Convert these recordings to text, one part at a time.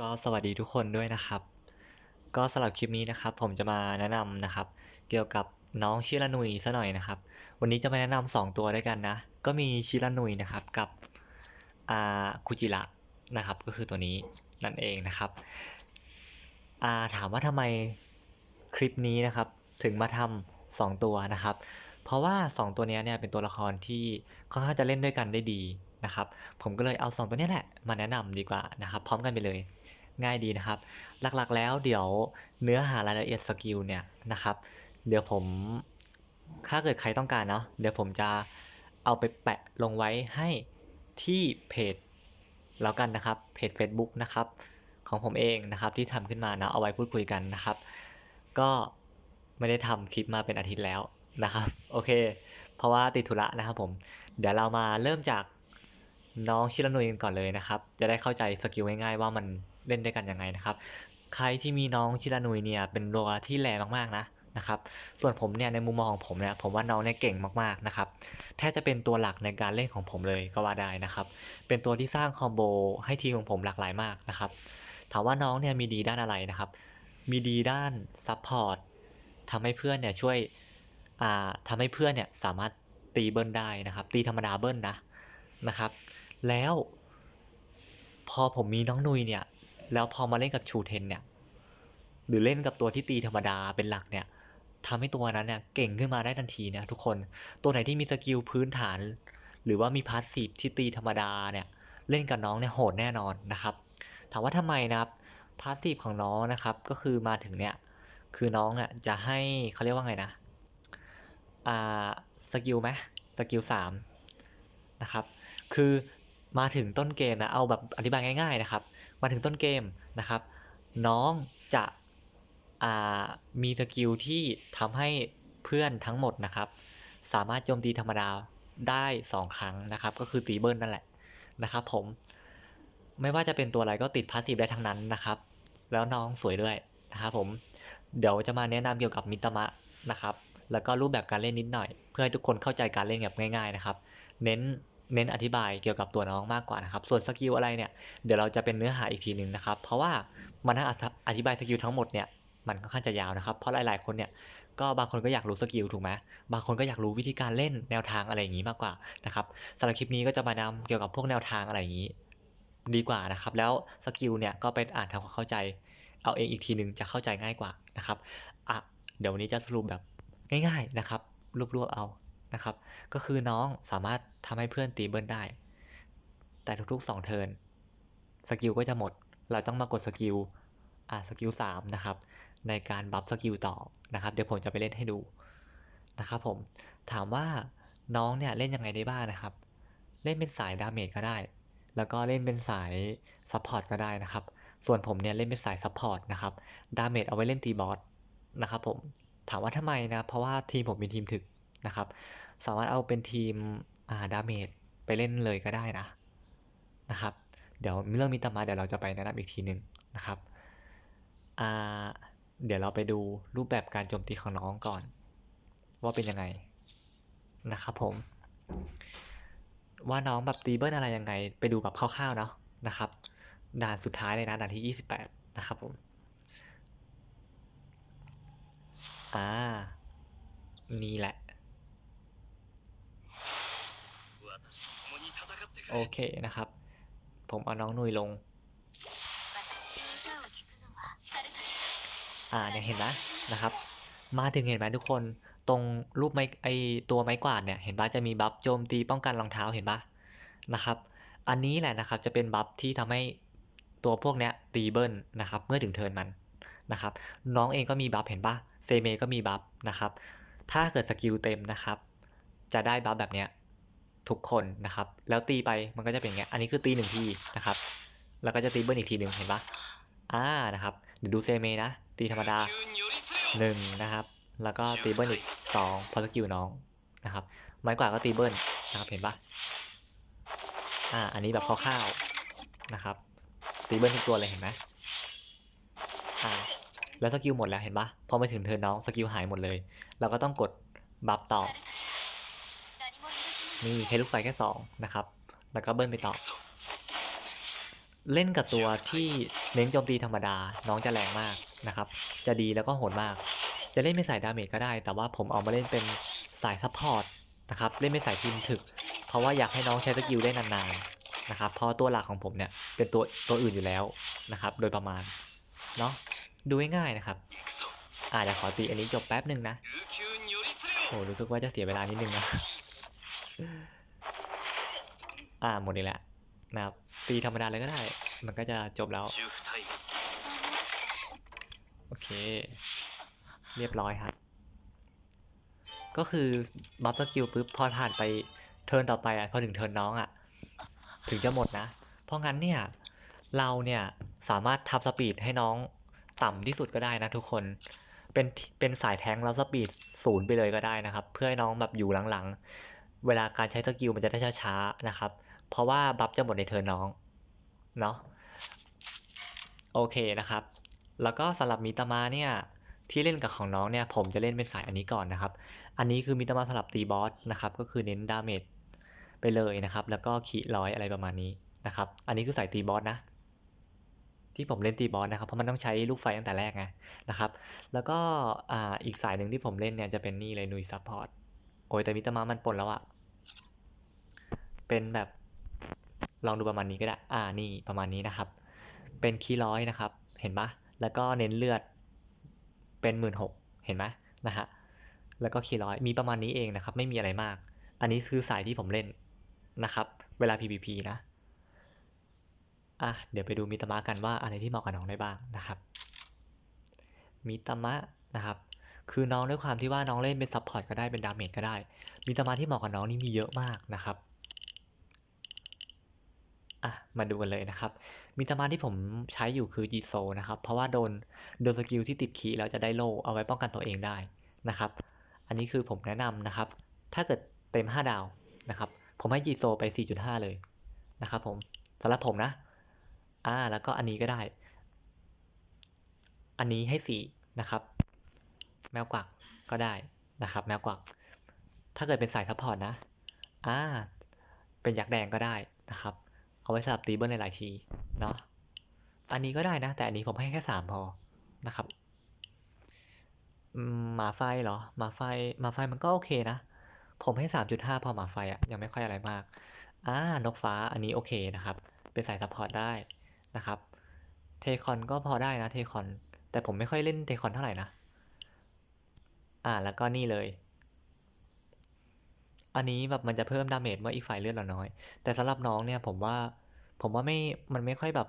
ก็สวัสดีทุกคนด้วยนะครับ ก็สำหรับคลิปนี้นะครับ ผมจะมาแนะนำนะครับ เกี่ยวกับน้องชิรานุยซะหน่อยนะครับ วันนี้จะมาแนะนำสองตัวด้วยกันนะ ก็มีชิรานุยนะครับกับอ่าคุจิระนะครับ ก็คือตัวนี้นั่นเองนะครับอ่าถามว่าทำไมคลิปนี้นะครับ ถึงมาทำสองตัวนะครับ เพราะว่า 2 ตัวเนี้ยเนี่ยเป็นตัวละครที่ค่อนข้างจะเล่นด้วยกันได้ดีนะครับ ผมก็เลยเอา 2 ตัวนี้แหละมาแนะนำดีกว่านะครับ พร้อมกันไปเลย ง่ายดีนะครับ หลักๆแล้วเดี๋ยวเนื้อหารายละเอียดสกิลเนี่ยนะครับ เดี๋ยวผมถ้าเกิดใครต้องการเนาะเดี๋ยวผมจะเอาไปแปะลงไว้ให้ที่เพจแล้วกันนะครับเพจ Facebook นะครับของผมเองนะครับที่ทำขึ้นมานะเอาไว้พูดคุยกันนะครับ ก็ไม่ได้ทำคลิปมาเป็นอาทิตย์แล้วนะครับโอเค เพราะว่าติดธุระนะครับผมเดี๋ยวเรามาเริ่มจากน้องชิรนุยกันก่อนเลยนะครับ จะได้เข้าใจสกิลง่ายๆว่ามัน เล่นด้วยกันยังไงนะครับ ใครที่มีน้องชิรานุยเนี่ยเป็นตัวที่แรงมากๆนะนะครับ ส่วนผมเนี่ยในมุมมองของผมเนี่ยผมว่าน้องเนี่ยเก่งมากๆนะครับ แทบจะเป็นตัวหลักในการเล่นของผมเลยก็ว่าได้นะครับ เป็นตัวที่สร้างคอมโบให้ทีมของผมหลากหลายมากนะครับ ถามว่าน้องเนี่ยมีดีด้านอะไรนะครับ มีดีด้านซัพพอร์ตทำให้เพื่อนเนี่ยช่วยอ่าทำให้เพื่อนเนี่ยสามารถตีเบิ้ลได้นะครับ ตีธรรมดาเบิ้ลนะนะครับ แล้วพอผมมีน้องนุยเนี่ย แล้วพอมาเล่นกับชูเทนเนี่ย หรือเล่นกับตัวที่ตีธรรมดาเป็นหลักเนี่ยทำให้ตัวนั้นเนี่ยเก่งขึ้นมาได้ทันทีนี่ยทุกคน ตัวไหนที่มีสกิลพื้นฐาน หรือว่ามีพาสซีฟที่ตีธรรมดาเนี่ยเล่นกับน้องเนี่ยโหดแน่นอนนะครับ ถามว่าทำไมนะครับพาสซีฟของน้องนะครับก็คือมาถึงเนี่ยคือน้องเนี่ยจะให้เขาเรียกว่าไงนะอ่าสกิลไหมสกิลสามนะครับ คือมาถึงต้นเกมนะเอาแบบอธิบายง่าย ๆนะครับ มาถึงต้นเกมนะครับ น้องจะมีสกิลที่ทำให้เพื่อนทั้งหมดนะครับ สามารถโจมตีธรรมดาได้ 2 ครั้งนะครับ ก็คือตีเบิลนั่นแหละนะครับผมไม่ว่าจะเป็นตัวอะไรก็ติดพาสซีฟได้ทั้งนั้นนะครับ แล้วน้องสวยด้วยนะครับผมเดี๋ยวจะมาแนะนำเกี่ยวกับมิตมะนะครับ แล้วก็รูปแบบการเล่นนิดหน่อย เพื่อให้ทุกคนเข้าใจการเล่นแบบง่าย ๆนะครับ เน้น เน้นอธิบายเกี่ยวกับตัวน้องมากกว่านะครับ ส่วนสกิลอะไรเนี่ย เดี๋ยวเราจะเป็นเนื้อหาอีกทีหนึ่งนะครับ เพราะว่ามันนั่งอธิบายสกิลทั้งหมดเนี่ย มันค่อนข้างจะยาวนะครับ เพราะหลายๆคนเนี่ย ก็บางคนก็อยากรู้สกิลถูกไหมบางคนก็อยากรู้วิธีการเล่นแนวทางอะไรอย่างนี้มากกว่านะครับสำหรับคลิปนี้ก็จะมานำเกี่ยวกับพวกแนวทางอะไรอย่างนี้ ดีกว่านะครับ แล้วสกิลเนี่ยก็ไปอ่านทำความเข้าใจ เอาเองอีกทีหนึ่งจะเข้าใจง่ายกว่านะครับ อะ เดี๋ยววันนี้จะสรุปแบบง่าย ๆนะครับ รวบๆเอา นะครับ ก็คือน้องสามารถทำให้เพื่อนตีเบิลได้ แต่ทุกๆ 2 เทิร์นสกิลก็จะหมด เราต้องมากดสกิลอ่าสกิล3นะครับ ในการบัฟสกิลต่อนะครับ เดี๋ยวผมจะไปเล่นให้ดูนะครับผม ถามว่าน้องเนี่ยเล่นยังไงได้บ้างนะครับ เล่นเป็นสายดาเมจก็ได้ แล้วก็เล่นเป็นสายซัพพอร์ตก็ได้นะครับ ส่วนผมเนี่ยเล่นเป็นสายซัพพอร์ตนะครับ ดาเมจเอาไว้เล่นตีบอสนะครับผม ถามว่าทำไมนะ เพราะว่าทีมผมเป็นทีมถึกนะครับ สามารถเอาเป็นทีมอ่าดาเมจไปเล่นเลยก็ได้นะนะครับ เดี๋ยวเรื่องมิตามาเดี๋ยวเราจะไปแนะนำอีกทีหนึ่งนะครับอ่าเดี๋ยวเราไปดูรูปแบบการโจมตีของน้องก่อน ว่าเป็นยังไงนะครับผม ว่าน้องแบบตีเบิลอะไรยังไง ไปดูแบบคร่าวๆเนาะนะครับ ด่านสุดท้ายเลยนะด่านที่ 28 นะครับผมอ่านี่แหละ โอเคนะครับ ผมเอาน้องนุยลง อ่าเนี่ยเห็นไหมนะครับ มาถึงเห็นไหมทุกคนตรงรูปไม้ไอตัวไม้กวาดเนี่ยเห็นปะจะมีบัฟโจมตีป้องกันรองเท้าเห็นปะนะครับ อันนี้แหละนะครับจะเป็นบัฟที่ทำให้ตัวพวกเนี้ยตีเบิลนะครับเมื่อถึงเทิร์นมันนะครับ น้องเองก็มีบัฟเห็นปะเซเมก็มีบัฟนะครับ ถ้าเกิดสกิลเต็มนะครับ จะได้บัฟแบบเนี้ย ทุกคนนะครับ แล้วตีไปมันก็จะเป็นอย่างเงี้ย อันนี้คือตีหนึ่งทีนะครับ แล้วก็จะตีเบิลอีกทีหนึ่งเห็นปะอ่านะครับ เดี๋ยวดูเซเมนะ ตีธรรมดาหนึ่งนะครับ แล้วก็ตีเบิลอีกสองพอสกิลน้องนะครับ ไม้กวาดก็ตีเบิลนะครับ เห็นปะอ่า อันนี้แบบคร่าวๆนะครับ ตีเบิลทุกตัวเลยเห็นไหมอ่า แล้วสกิลหมดแล้วเห็นปะพอมาถึงเทิร์นน้องสกิลหายหมดเลย เราก็ต้องกดบัฟต่อ มีใช้ลูกไฟแค่สองนะครับ แล้วก็เบิ้ลไปต่อ เล่นกับตัวที่เน้นโจมตีธรรมดา น้องจะแรงมากนะครับ จะดีแล้วก็โหดมาก จะเล่นเป็นสายดาเมจก็ได้ แต่ว่าผมเอามาเล่นเป็นสายซัพพอร์ตนะครับ เล่นเป็นสายทีมถึก เพราะว่าอยากให้น้องใช้สกิลได้นานๆนะครับ เพราะตัวหลักของผมเนี่ยเป็นตัวตัวอื่นอยู่แล้วนะครับ โดยประมาณเนาะ ดูง่ายๆนะครับอาจจะขอตีอันนี้จบแป๊บหนึ่งนะโอ้รู้สึกว่าจะเสียเวลานิดนึงนะ อ่าหมดนี้แหละนะครับตีธรรมดาเลยก็ได้ มันก็จะจบแล้ว โอเค เรียบร้อยครับ ก็คือบัฟสกิลปุ๊บพอผ่านไปเทิร์นต่อไปอะพอถึงเทิร์นน้องอะ ถึงจะหมดนะ เพราะงั้นเนี่ย เราเนี่ยสามารถทับสปีดให้น้องต่ำที่สุดก็ได้นะทุกคน เป็นเป็นสายแทงแล้วสปีดศูนย์ไปเลยก็ได้นะครับ เพื่อให้น้องแบบอยู่หลังๆ เวลาการใช้สกิลมันจะได้ช้าๆนะครับ เพราะว่าบัฟจะหมดในเทิร์นน้อง เนาะโอเคนะครับ แล้วก็สำหรับมิตามาเนี่ยที่เล่นกับของน้องเนี่ยผมจะเล่นเป็นสายอันนี้ก่อนนะครับ อันนี้คือมิตามาสำหรับตีบอสนะครับก็คือเน้นดาเมจไปเลยนะครับ แล้วก็ขีร้อยอะไรประมาณนี้นะครับ อันนี้คือสายตีบอสนะที่ผมเล่นตีบอสนะครับเพราะมันต้องใช้ลูกไฟตั้งแต่แรกไงนะครับ แล้วก็อ่าอีกสายหนึ่งที่ผมเล่นเนี่ยจะเป็นนี่เลยนุยซัพพอร์ตโอ้ยแต่มิตามามันปนแล้วอะ เป็นแบบลองดูประมาณนี้ก็ได้อ่านี่ประมาณนี้นะครับ เป็นคีย์ร้อยนะครับ เห็นปะแล้วก็เน้นเลือดเป็นหมื่นหกเห็นไหมนะฮะแล้วก็คีย์ร้อยมีประมาณนี้เองนะครับ ไม่มีอะไรมาก อันนี้คือสายที่ผมเล่นนะครับ เวลา PVP นะอะเดี๋ยวไปดูมิตามะกันว่าอะไรที่เหมาะกับน้องได้บ้างนะครับมิตามะนะครับ คือน้องด้วยความที่ว่าน้องเล่นเป็นซัพพอร์ตก็ได้เป็นดาเมจก็ได้มิตามะที่เหมาะกับน้องนี่มีเยอะมากนะครับ อะมาดูกันเลยนะครับมิตามาที่ผมใช้อยู่คือจีโซนะครับ เพราะว่าโดนโดนสกิลที่ติดคีแล้วจะได้โล่เอาไว้ป้องกันตัวเองได้นะครับ อันนี้คือผมแนะนำนะครับ ถ้าเกิดเต็ม 5 ดาวนะครับ ผมให้จีโซไป 4.5 เลยนะครับผมสำหรับผมนะ อ่า แล้วก็อันนี้ก็ได้ อันนี้ให้4นะครับ แมวกวักก็ได้นะครับ แมวกวัก ถ้าเกิดเป็นสายซัพพอร์ตนะ อ่า เป็นยักษ์แดงก็ได้นะครับ เอาไว้สำหรับตีเบิลหลายๆทีเนาะอันนี้ก็ได้นะ แต่อันนี้ผมให้แค่สามพอนะครับหมาไฟเหรอหมาไฟหมาไฟมันก็โอเคนะ ผมให้สามจุดห้าพอหมาไฟอะยังไม่ค่อยอะไรมากอ่านกฟ้าอันนี้โอเคนะครับ เป็นสายซัพพอร์ตได้นะครับ เทคอนก็พอได้นะเทคอน แต่ผมไม่ค่อยเล่นเทคอนเท่าไหร่นะ อ่าแล้วก็นี่เลย อันนี้แบบมันจะเพิ่มดาเมจเมื่ออีกฝ่ายเลือดเราน้อย แต่สำหรับน้องเนี่ยผมว่าผมว่าไม่มันไม่ค่อยแบบ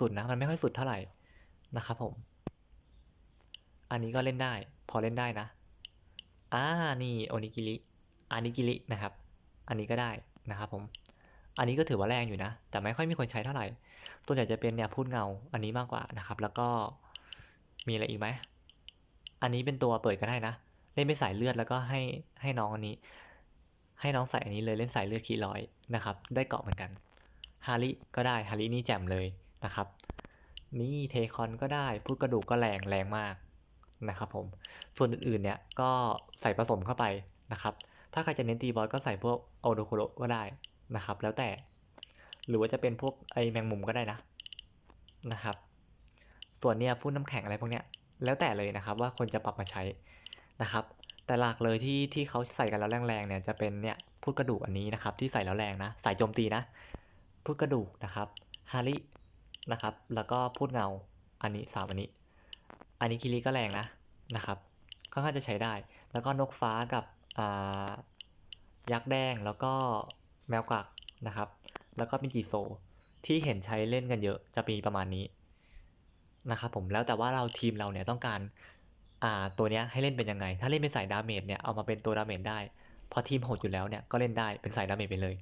สุดๆนะ มันไม่ค่อยสุดเท่าไหร่นะครับผม อันนี้ก็เล่นได้ พอเล่นได้นะอ่านี่โอนิกิริอานิกิรินะครับ อันนี้ก็ได้นะครับผม อันนี้ก็ถือว่าแรงอยู่นะ แต่ไม่ค่อยมีคนใช้เท่าไหร่ ส่วนใหญ่จะเป็นเนี่ยพูดเงา อันนี้มากกว่านะครับ แล้วก็มีอะไรอีกไหม อันนี้เป็นตัวเปิดก็ได้นะ เล่นเป็นสายเลือดแล้วก็ให้ให้น้องอันนี้ ให้น้องใส่อันนี้เลยเล่นสายเลือดคีร้อยนะครับ ได้เกาะเหมือนกันฮาริก็ได้ฮารินี่แจ่มเลยนะครับ นี่เทคอนก็ได้พูดกระดูกก็แรงแรงมากนะครับผม ส่วนอื่นๆเนี่ยก็ใส่ผสมเข้าไปนะครับ ถ้าใครจะเน้นตีบอสก็ใส่พวกโอโดโคโรก็ได้นะครับ แล้วแต่ หรือว่าจะเป็นพวกไอแมงมุมก็ได้นะนะครับ ส่วนเนี่ยพูดน้ำแข็งอะไรพวกเนี้ยแล้วแต่เลยนะครับว่าคนจะปรับมาใช้นะครับ แต่หลักเลยที่ที่เขาใส่กันแล้วแรงๆเนี่ยจะเป็นเนี่ยพูดกระดูกอันนี้นะครับที่ใส่แล้วแรงนะสายโจมตีนะพูดกระดูกนะครับฮารินะครับแล้วก็พูดเงาอันนี้สามอันนี้ อันนี้คิริก็แรงนะนะครับค่อนข้างจะใช้ได้ แล้วก็นกฟ้ากับอ่ายักษ์แดงแล้วก็แมวกักนะครับแล้วก็เป็นจีโซที่เห็นใช้เล่นกันเยอะจะมีประมาณนี้นะครับผมแล้วแต่ว่าเราทีมเราเนี่ยต้องการ อ่าตัวเนี้ยให้เล่นเป็นยังไง ถ้าเล่นเป็นสายดาเมจเนี่ยเอามาเป็นตัวดาเมจได้เพอทีมโหดอยู่แล้วเนี่ยก็เล่นได้เป็นสายดาเมจไปเลย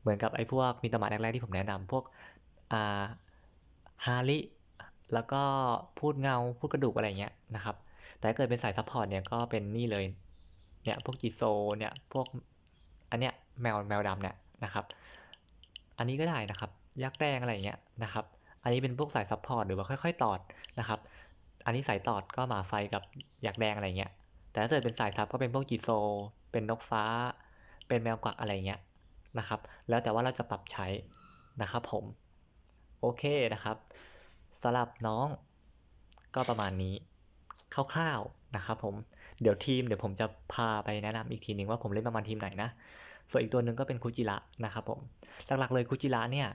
เหมือนกับไอ้พวกมิตมาแรกๆที่ผมแนะนำพวกอ่าฮาริแล้วก็พูดเงาพูดกระดูกอะไรเงี้ยนะครับแต่ถ้าเกิดเป็นสายซัพพอร์ตเนี่ยก็เป็นนี่เลยเนี่ยพวกจีโซเนี่ยพวกอันเนี้ยแมวแมวดำเนี่ยนะครับ อันนี้ก็ได้นะครับยักษ์แดงอะไรเงี้ยนะครับ อันนี้เป็นพวกสายซัพพอร์ตหรือว่าค่อย ๆ ตอดนะครับ อันนี้สายตอดก็หมาไฟกับอยักแดงอะไรเงี้ย แต่ถ้าเกิดเป็นสายซับก็เป็นพวกจีโซ เป็นนกฟ้า เป็นแมวกวักอะไรเงี้ยนะครับ แล้วแต่ว่าเราจะปรับใช้นะครับผม โอเคนะครับสำหรับน้องก็ประมาณนี้คร่าวๆนะครับผม เดี๋ยวทีมเดี๋ยวผมจะพาไปแนะนำอีกทีหนึ่งว่าผมเล่นประมาณทีมไหนนะ ส่วนอีกตัวหนึ่งก็เป็นคุจิระนะครับผม หลักๆเลยคุจิระเนี่ย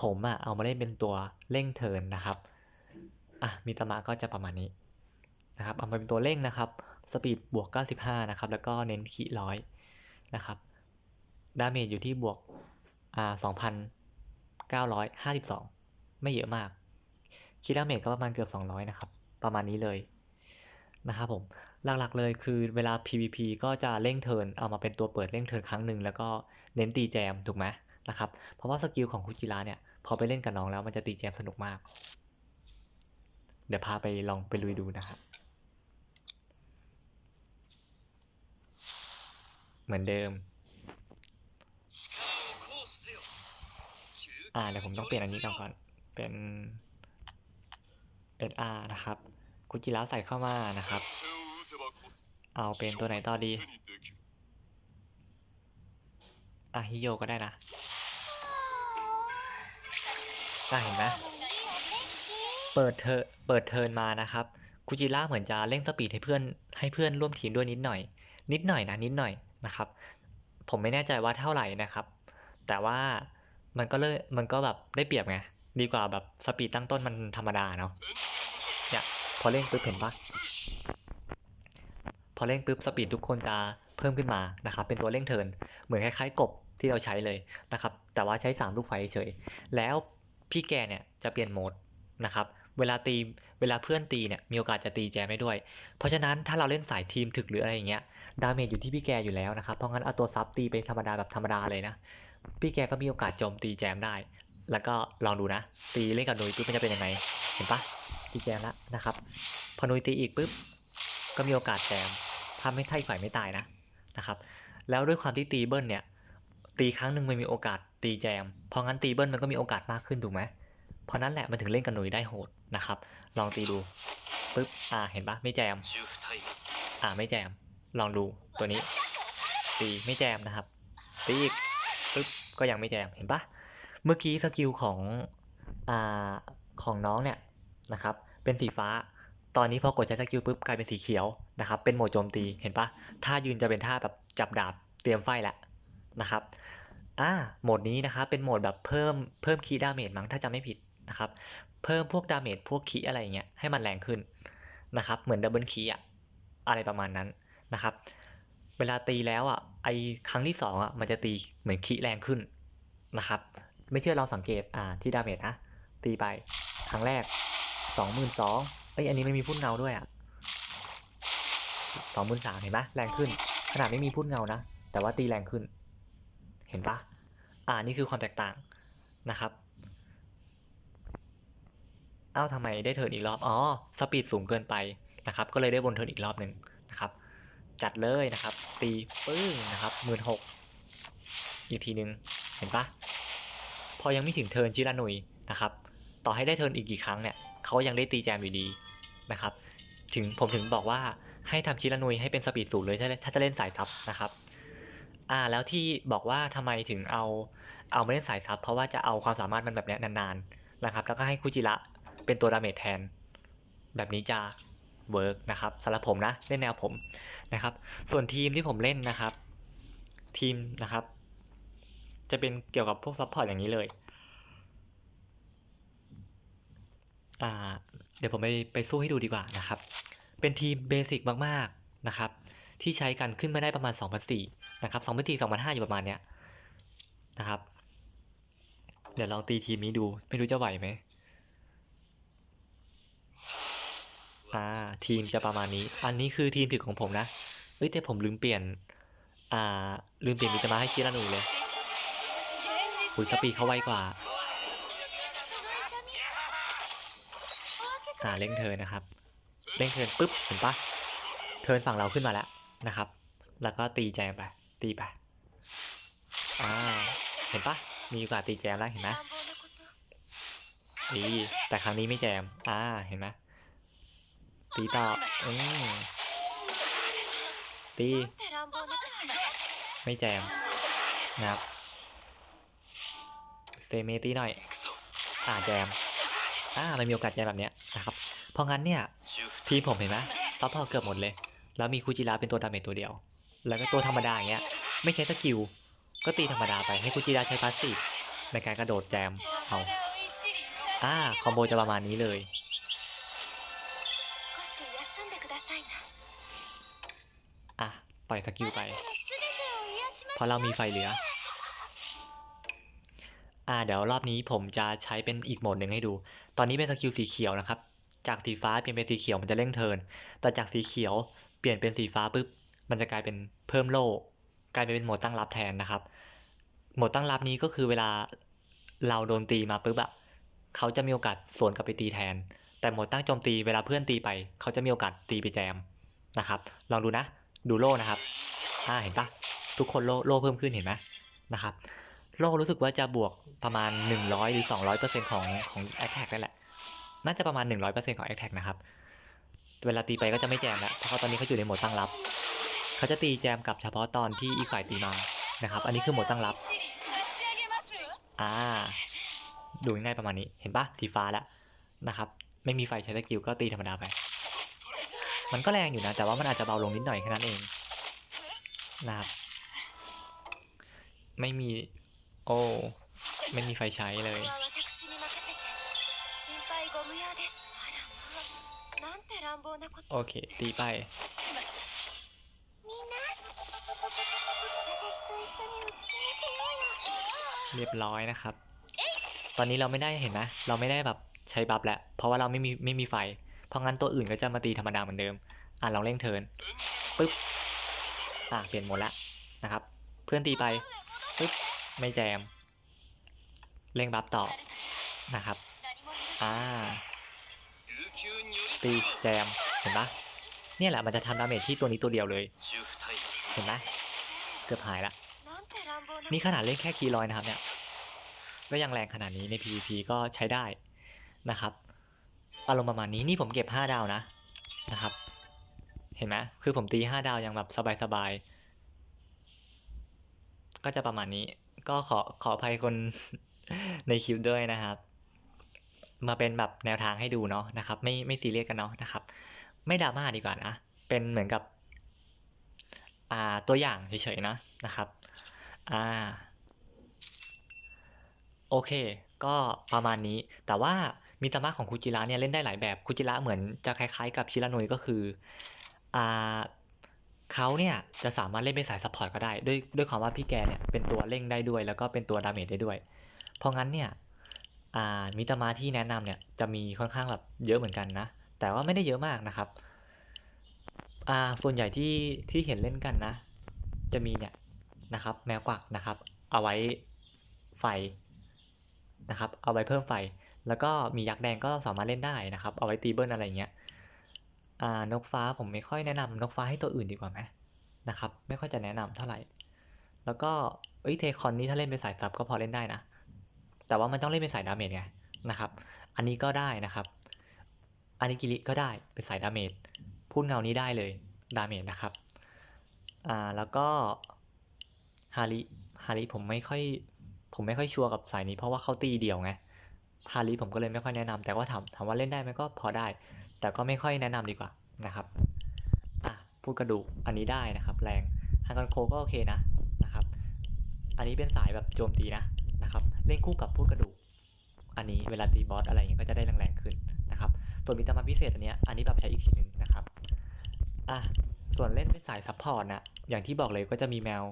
ผมอะเอามาเล่นเป็นตัวเร่งเทินนะครับ อะมีตามะก็จะประมาณนี้นะครับเอามาเป็นตัวเร่งนะครับสปีดบวก 95 นะครับ แล้วก็เน้นขีร้อยนะครับดาเมจอยู่ที่บวกอ่า2,952 ไม่เยอะมากคิดดาเมจก็ประมาณเกือบ 200 นะครับ ประมาณนี้เลยนะครับผมหลักๆเลยคือเวลา PVP ก็จะเร่งเทินเอามาเป็นตัวเปิดเร่งเทินครั้งหนึ่งแล้วก็เน้นตีแจมถูกไหมนะครับเพราะว่าสกิลของคุจิระเนี่ยพอไปเล่นกับน้องแล้วมันจะตีแจมสนุกมาก เดี๋ยวพาไปลองไปลุยดูนะครับเหมือนเดิม อ่าเดี๋ยวผมต้องเปลี่ยนอันนี้ก่อนก่อนเป็น SR นะครับคุจิระใส่เข้ามานะครับ เอาเป็นตัวไหนต่อดีอะฮิโยก็ได้นะอะเห็นไหม เปิดเทอเปิดเทินมานะครับคุจิระเหมือนจะเร่งสปีดให้เพื่อนให้เพื่อนร่วมทีมด้วยนิดหน่อย นิดหน่อยนะนิดหน่อยนะครับ ผมไม่แน่ใจว่าเท่าไหร่นะครับ แต่ว่ามันก็เลยมันก็แบบได้เปรียบไงดีกว่าแบบสปีดตั้งต้นมันธรรมดาเนาะเนี่ยพอเร่งปุ๊บเห็นปะพอเร่งปุ๊บสปีดทุกคนจะเพิ่มขึ้นมานะครับ เป็นตัวเร่งเทินเหมือนคล้ายๆกบที่เราใช้เลยนะครับ แต่ว่าใช้ 3 ลูกไฟเฉยแล้วพี่แกเนี่ยจะเปลี่ยนโหมดนะครับ เวลาตีเวลาเพื่อนตีเนี่ยมีโอกาสจะตีแจมได้ด้วย เพราะฉะนั้นถ้าเราเล่นสายทีมถึกหรืออะไรอย่างเงี้ยดาเมจอยู่ที่พี่แกอยู่แล้วนะครับเพราะงั้นเอาตัวซับตีไปธรรมดาแบบธรรมดาเลยนะ พี่แกก็มีโอกาสโจมตีแจมได้ แล้วก็ลองดูนะ ตีเล่นกับนุยปุ๊บมันจะเป็นยังไงเห็นปะตีแจมแล้วนะครับพอนุยตีอีกปุ๊บก็มีโอกาสแจมทำให้ไทยฝ่ายไม่ตายนะนะครับ แล้วด้วยความที่ตีเบิ้ลเนี่ยตีครั้งหนึ่งมันมีโอกาสตีแจมเพราะงั้นตีเบิ้ลมันก็มีโอกาสมากขึ้นถูกไหม เพราะนั้นแหละมันถึงเล่นกับนุยได้โหดนะครับ ลองตีดูปุ๊บอ่าเห็นปะไม่แจม อ่าไม่แจม ลองดูตัวนี้ ตีไม่แจมนะครับตีอีกปุ๊บก็ยังไม่แจมเห็นปะเมื่อกี้สกิลของอ่าของน้องเนี่ยนะครับ เป็นสีฟ้า ตอนนี้พอกดใช้สกิลปุ๊บกลายเป็นสีเขียวนะครับ เป็นโหมดโจมตีเห็นปะท่ายืนจะเป็นท่าแบบจับดาบเตรียมไฟแล้วนะครับอ่าโหมดนี้นะครับเป็นโหมดแบบเพิ่มเพิ่มคีย์ดาเมจมั้งถ้าจำไม่ผิด นะครับ เพิ่มพวกดาเมจพวกคีอะไรเงี้ยให้มันแรงขึ้นนะครับ เหมือนดับเบิลคีอะอะไรประมาณนั้นนะครับ เวลาตีแล้วอะไอครั้งที่สองอะมันจะตีเหมือนคีแรงขึ้นนะครับ ไม่เชื่อลองสังเกตอ่าที่ดาเมจนะตีไปครั้งแรกสองหมื่นสองเอ้ยอันนี้ไม่มีพุ่นเงาด้วยอะสองหมื่นสามเห็นไหมแรงขึ้น ขนาดไม่มีพุ่นเงานะ แต่ว่าตีแรงขึ้น เห็นปะอ่านี่คือความแตกต่างนะครับ เอ้าทำไมได้เทิร์นอีกรอบ อ๋อ สปีดสูงเกินไปนะครับ ก็เลยได้บนเทิร์นอีกรอบหนึ่งนะครับ จัดเลยนะครับ ตีปึ้งนะครับหมื่นหกอีกทีหนึงเห็นปะพอยังไม่ถึงเทิร์นจิรานุยนะครับ ต่อให้ได้เทิร์นอีกกี่ครั้งเนี่ยเขายังได้ตีแจมอยู่ดีนะครับ ถึงผมถึงบอกว่าให้ทำชิรานุยให้เป็นสปีดสูงเลยถ้าจะเล่นสายซับนะครับอ่าแล้วที่บอกว่าทำไมถึงเอาเอามาเล่นสายซับเพราะว่าจะเอาความสามารถมันแบบนี้นานๆนะครับ แล้วก็ให้คุจิระ เป็นตัวดาเมจแทน แบบนี้จะเวิร์กนะครับสำหรับผมนะเล่นแนวผมนะครับ ส่วนทีมที่ผมเล่นนะครับ ทีมนะครับ จะเป็นเกี่ยวกับพวกซัพพอร์ตอย่างนี้เลยอ่าเดี๋ยวผมไปไปสู้ให้ดูดีกว่านะครับ เป็นทีมเบสิกมากๆนะครับ ที่ใช้กันขึ้นมาได้ประมาณ2004นะครับ2004 2005อยู่ประมาณเนี้ยนะครับ เดี๋ยวลองตีทีมนี้ดู ไม่รู้จะไหวไหม อ่าทีมจะประมาณนี้ อันนี้คือทีมถึกของผมนะเอ้ยแต่ผมลืมเปลี่ยน อ่า ลืมเปลี่ยนมิจมาให้คิรานูเลยหุยสปีดเขาไวกว่าอ่าเร่งเทินนะครับเร่งเทินปุ๊บเห็นปะเทินฝั่งเราขึ้นมาแล้วนะครับ แล้วก็ตีแจมไป ตีไปอ่าเห็นปะมีโอกาสตีแจมแล้วเห็นไหมดีแต่ครั้งนี้ไม่แจมอ่าเห็นไหม ตีต่ออืมตี ไม่แจมนะครับเซเมตีหน่อย อ่าแจม อ่ามันมีโอกาสแจมแบบเนี้ยนะครับ เพราะงั้นเนี่ย ทีมผมเห็นไหมซัพพอร์ตเกือบหมดเลย แล้วมีคูจิระเป็นตัวดาเมจตัวเดียว แล้วก็ตัวธรรมดาอย่างเงี้ย ไม่ใช้สกิล ก็ตีธรรมดาไป ให้คูจิระใช้พาสซีฟในการกระโดดแจม เอา อ่า คอมโบจะประมาณนี้เลย ปล่อยสกิลไปเพราะเรามีไฟเหลือ อ่าเดี๋ยวรอบนี้ผมจะใช้เป็นอีกโหมดหนึ่งให้ดู ตอนนี้เป็นสกิลสีเขียวนะครับ จากสีฟ้าเปลี่ยนเป็นสีเขียวมันจะเร่งเทิน แต่จากสีเขียวเปลี่ยนเป็นสีฟ้าปุ๊บ มันจะกลายเป็นเพิ่มโล่กลายไปเป็นโหมดตั้งรับแทนนะครับ โหมดตั้งรับนี้ก็คือเวลาเราโดนตีมาปุ๊บอะเขาจะมีโอกาสสวนกลับไปตีแทน แต่โหมดตั้งโจมตีเวลาเพื่อนตีไป เขาจะมีโอกาสตีไปแจมนะครับ ลองดูนะ ดูโล่นะครับอ่าเห็นปะทุกคนโล่โล่เพิ่มขึ้นเห็นไหมนะครับโล่รู้สึกว่าจะบวกประมาณ 100 หรือ 200%ของของ Attack นั่นแหละ น่าจะประมาณ 100%ของ Attack นะครับ เวลาตีไปก็จะไม่แจมแล้วเพราะว่าตอนนี้เขาอยู่ในโหมดตั้งรับ เขาจะตีแจมกับเฉพาะตอนที่อีกฝ่ายตีมานะครับ อันนี้คือโหมดตั้งรับ อ่า ดูง่ายๆประมาณนี้ เห็นปะสีฟ้าแล้วนะครับ ไม่มีไฟใช้สกิลก็ตีธรรมดาไป มันก็แรงอยู่นะ แต่ว่ามันอาจจะเบาลงนิดหน่อยแค่นั้นเองนะครับไม่มี โอ้ ไม่มีไฟใช้เลย โอเค ตีไปเรียบร้อยนะครับ ตอนนี้เราไม่ได้เห็นนะ เราไม่ได้แบบใช้บัฟแล้ว เพราะว่าเราไม่มีไม่มีไฟ เพราะงั้นตัวอื่นก็จะมาตีธรรมดาเหมือนเดิม อะลองเร่งเทินปึ๊บ อะเปลี่ยนหมดละนะครับ เพื่อนตีไปปึ๊บไม่แจม เร่งบัฟต่อนะครับ อ่า ตีแจม เห็นปะเนี่ยแหละมันจะทำดาเมจที่ตัวนี้ตัวเดียวเลย เห็นปะเกือบหายละ นี่ขนาดเล่นแค่คีรอยนะครับเนี่ย ก็ยังแรงขนาดนี้ใน PVP ก็ใช้ได้นะครับ อารมณ์ประมาณนี้นี่ผมเก็บ 5 ดาวนะนะครับ เห็นไหมคือผมตี 5 ดาวยังแบบสบายๆ ก็จะประมาณนี้ ก็ขอขออภัยคนในคลิปด้วยนะครับ มาเป็นแบบแนวทางให้ดูเนาะนะครับ ไม่ไม่ซีเรียสกันเนาะนะครับ ไม่ดราม่าดีกว่านะ เป็นเหมือนกับ อ่าตัวอย่างเฉยๆนะนะครับ อ่าโอเค ก็ประมาณนี้แต่ว่า มิตามะของคุจิระเนี่ยเล่นได้หลายแบบคุจิระเหมือนจะคล้ายๆ กับชิรานุยก็คืออ่าเขาเนี่ยจะสามารถเล่นเป็นสายซัพพอร์ตก็ได้ด้วยด้วยความว่าพี่แกเนี่ยเป็นตัวเร่งได้ด้วย แล้วก็เป็นตัวดาเมจได้ด้วย เพราะงั้นเนี่ยอ่ามิตามะที่แนะนำเนี่ยจะมีค่อนข้างแบบเยอะเหมือนกันนะ แต่ว่าไม่ได้เยอะมากนะครับอ่าส่วนใหญ่ที่ที่เห็นเล่นกันนะ จะมีเนี่ยนะครับแมวกวักนะครับ เอาไว้ไฟนะครับ เอาไว้เพิ่มไฟ แล้วก็มียักษ์แดงก็สามารถเล่นได้นะครับ เอาไว้ตีเบิลอะไรเงี้ยอ่านกฟ้าผมไม่ค่อยแนะนำนกฟ้าให้ตัวอื่นดีกว่าไหมนะครับ ไม่ค่อยจะแนะนำเท่าไหร่ แล้วก็เอ้ยเทคอนนี้ถ้าเล่นเป็นสายซับก็พอเล่นได้นะ แต่ว่ามันต้องเล่นเป็นสายดาเมจไงนะครับ อันนี้ก็ได้นะครับ อันนี้กิริก็ได้เป็นสายดาเมจพูดเงานี้ได้เลยดาเมจนะครับ อ่าแล้วก็ฮาริฮาริผมไม่ค่อยผมไม่ค่อยชัวร์กับสายนี้เพราะว่าเขาตีเดี่ยวไง ฮาริผมก็เลยไม่ค่อยแนะนำแต่ว่าถามถามว่าเล่นได้ไหมก็พอได้ แต่ก็ไม่ค่อยแนะนำดีกว่านะครับอะพูดกระดูกอันนี้ได้นะครับ แรงฮังกันโคก็โอเคนะนะครับ อันนี้เป็นสายแบบโจมตีนะนะครับ เล่นคู่กับพูดกระดูก อันนี้เวลาตีบอสอะไรอย่างเงี้ยก็จะได้แรงๆขึ้นนะครับส่วนมิตามาพิเศษอันเนี้ยอันนี้แบบใช้อีกทีหนึ่งนะครับอะส่วนเล่นเป็นสายซัพพอร์ตนะอย่างที่บอกเลยก็จะมีแมว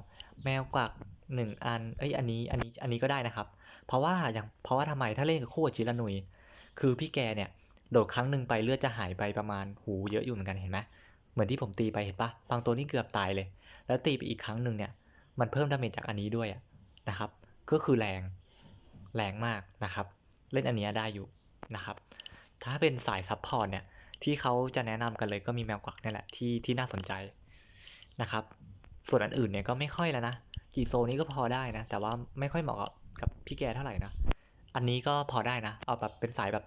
แมวกวัก หนึ่งอัน เอ้ย อันนี้ อันนี้ อันนี้ก็ได้นะครับ เพราะว่าอย่าง เพราะว่าทำไม ถ้าเล่นกับคู่กับชิรานุย คือพี่แกเนี่ย โดดครั้งหนึ่งไปเลือดจะหายไปประมาณ หูเยอะอยู่เหมือนกันเห็นไหมเหมือนที่ผมตีไปเห็นปะบางตัวนี่เกือบตายเลย แล้วตีไปอีกครั้งหนึ่งเนี่ย มันเพิ่มดาเมจจากอันนี้ด้วยนะครับ ก็คือแรง แรงมากนะครับ เล่นอันนี้ได้อยู่นะครับ ถ้าเป็นสายซับพอร์ตเนี่ย ที่เขาจะแนะนำกันเลยก็มีแมวกวักนี่แหละที่ที่น่าสนใจนะครับ ส่วนอันอื่นเนี่ยก็ไม่ค่อยแล้วนะ จีโซนี้ก็พอได้นะ แต่ว่าไม่ค่อยเหมาะกับกับพี่แกเท่าไหร่นะ อันนี้ก็พอได้นะ เอาแบบเป็นสายแบบ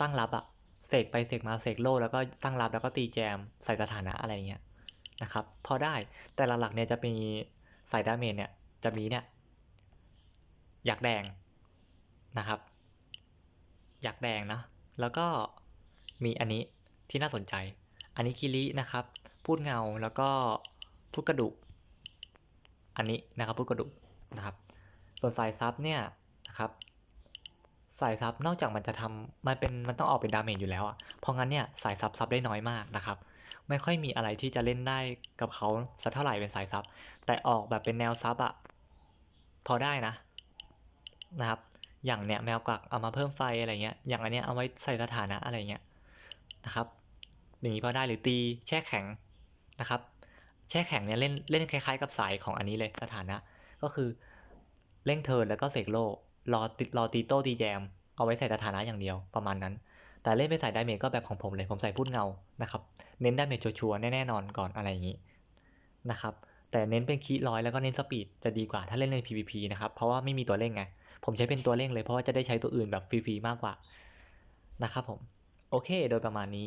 ตั้งรับอะเสกไปเสกมาเสกโลแล้วก็ตั้งรับแล้วก็ตีแจมใส่สถานะอะไรเงี้ยนะครับ พอได้ แต่หลักๆเนี่ยจะมีสายดาเมจเนี่ยจะมีเนี่ยยักษ์แดงนะครับยักษ์แดงนะ แล้วก็มีอันนี้ที่น่าสนใจ อันนี้คิรินะครับ พูดเงาแล้วก็พูดกระดูก อันนี้นะครับพูดกระดูกนะครับ ส่วนสายซับเนี่ยนะครับสายซับนอกจากมันจะทำมันเป็นมันต้องออกเป็นดาเมจอยู่แล้วอะ่ะเพราะงั้นเนี่ยสายซับซับได้น้อยมากนะครับ ไม่ค่อยมีอะไรที่จะเล่นได้กับเขาสักเท่าไหร่เป็นสายซับแต่ออกแบบเป็นแนวซับอะพอได้นะนะครับ อย่างเนี้ยแมวกักเอามาเพิ่มไฟอะไรเงี้ยอย่างอันเนี้ยเอาไว้ใส่สถานะอะไรเงี้ยนะครับอย่างนี้พอได้หรือตีแช่แข็งนะครับ แช่แข็งเนี่ยเล่นเล่นคล้ายๆ กับสายของอันนี้เลยสถานะ ก็คือเร่งเทิร์นแล้วก็เสกโลรอติรอตีโต้ตีแจมเอาไว้ใส่สถานะอย่างเดียวประมาณนั้น แต่เล่นไปใส่ดาเมจก็แบบของผมเลยผมใส่พูดเงานะครับเน้นดาเมจชัวร์แน่นอนก่อนอะไรอย่างนี้นะครับแต่เน้นเป็นคีย์ร้อยแล้วก็เน้นสปีดจะดีกว่าถ้าเล่นใน PVP นะครับเพราะว่าไม่มีตัวเร่งไงผมใช้เป็นตัวเร่งเลยเพราะว่าจะได้ใช้ตัวอื่นแบบฟรีๆมากกว่านะครับผมโอเค โดยประมาณนี้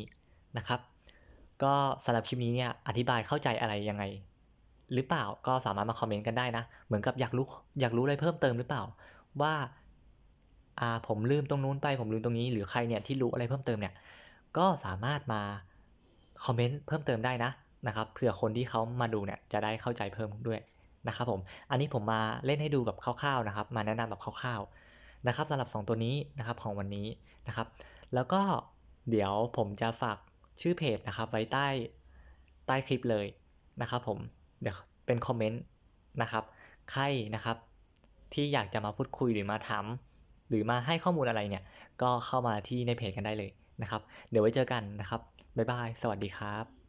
นะครับ ก็สำหรับคลิปนี้เนี่ยอธิบายเข้าใจอะไรยังไง หรือเปล่าก็สามารถมาคอมเมนต์กันได้นะ เหมือนกับอยากรู้อยากรู้อะไรเพิ่มเติมหรือเปล่า ว่าอ่าผมลืมตรงนู้นไปผมลืมตรงนี้ หรือใครเนี่ยที่รู้อะไรเพิ่มเติมเนี่ยก็สามารถมาคอมเมนต์เพิ่มเติมได้นะนะครับเผื่อคนที่เขามาดูเนี่ยจะได้เข้าใจเพิ่มด้วยนะครับผมอันนี้ผมมาเล่นให้ดูแบบคร่าวๆนะครับ มาแนะนำแบบคร่าวๆนะครับสำหรับ 2 ตัวนี้นะครับของวันนี้นะครับ แล้วก็เดี๋ยวผมจะฝาก ชื่อเพจนะครับไว้ใต้ใต้คลิปเลยนะครับผมเดี๋ยวเป็นคอมเมนต์นะครับใครนะครับที่อยากจะมาพูดคุยหรือมาถามหรือมาให้ข้อมูลอะไรเนี่ย ก็เข้ามาที่ในเพจกันได้เลยนะครับ เดี๋ยวไว้เจอกันนะครับ บ๊ายบาย สวัสดีครับ